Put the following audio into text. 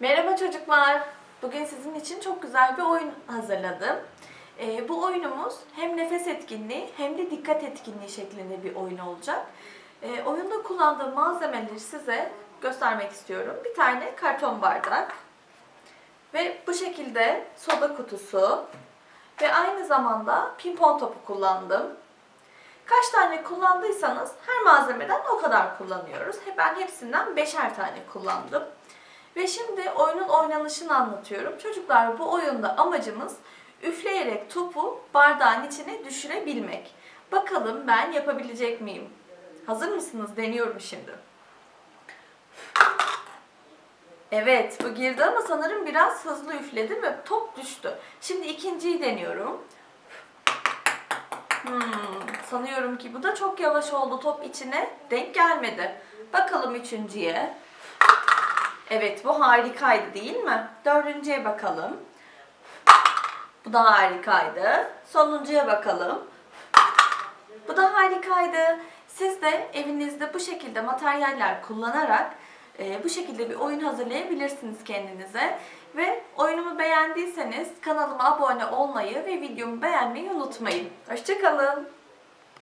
Merhaba çocuklar. Bugün sizin için çok güzel bir oyun hazırladım. Ee, bu oyunumuz hem nefes etkinliği hem de dikkat etkinliği şeklinde bir oyun olacak. Ee, oyunda kullandığım malzemeleri size göstermek istiyorum. Bir tane karton bardak ve bu şekilde soda kutusu ve aynı zamanda pimpon topu kullandım. Kaç tane kullandıysanız her malzemeden o kadar kullanıyoruz. Ben hepsinden beşer tane kullandım. Ve şimdi oyunun oynanışını anlatıyorum. Çocuklar bu oyunda amacımız üfleyerek topu bardağın içine düşürebilmek. Bakalım ben yapabilecek miyim? Hazır mısınız? Deniyorum şimdi. Evet bu girdi ama sanırım biraz hızlı üfledi ve top düştü. Şimdi ikinciyi deniyorum. Hmm, sanıyorum ki bu da çok yavaş oldu. Top içine denk gelmedi. Bakalım üçüncüye. Evet bu harikaydı değil mi? Dördüncüye bakalım. Bu da harikaydı. Sonuncuya bakalım. Bu da harikaydı. Siz de evinizde bu şekilde materyaller kullanarak e, bu şekilde bir oyun hazırlayabilirsiniz kendinize. Ve oyunumu beğendiyseniz kanalıma abone olmayı ve videomu beğenmeyi unutmayın. Hoşçakalın.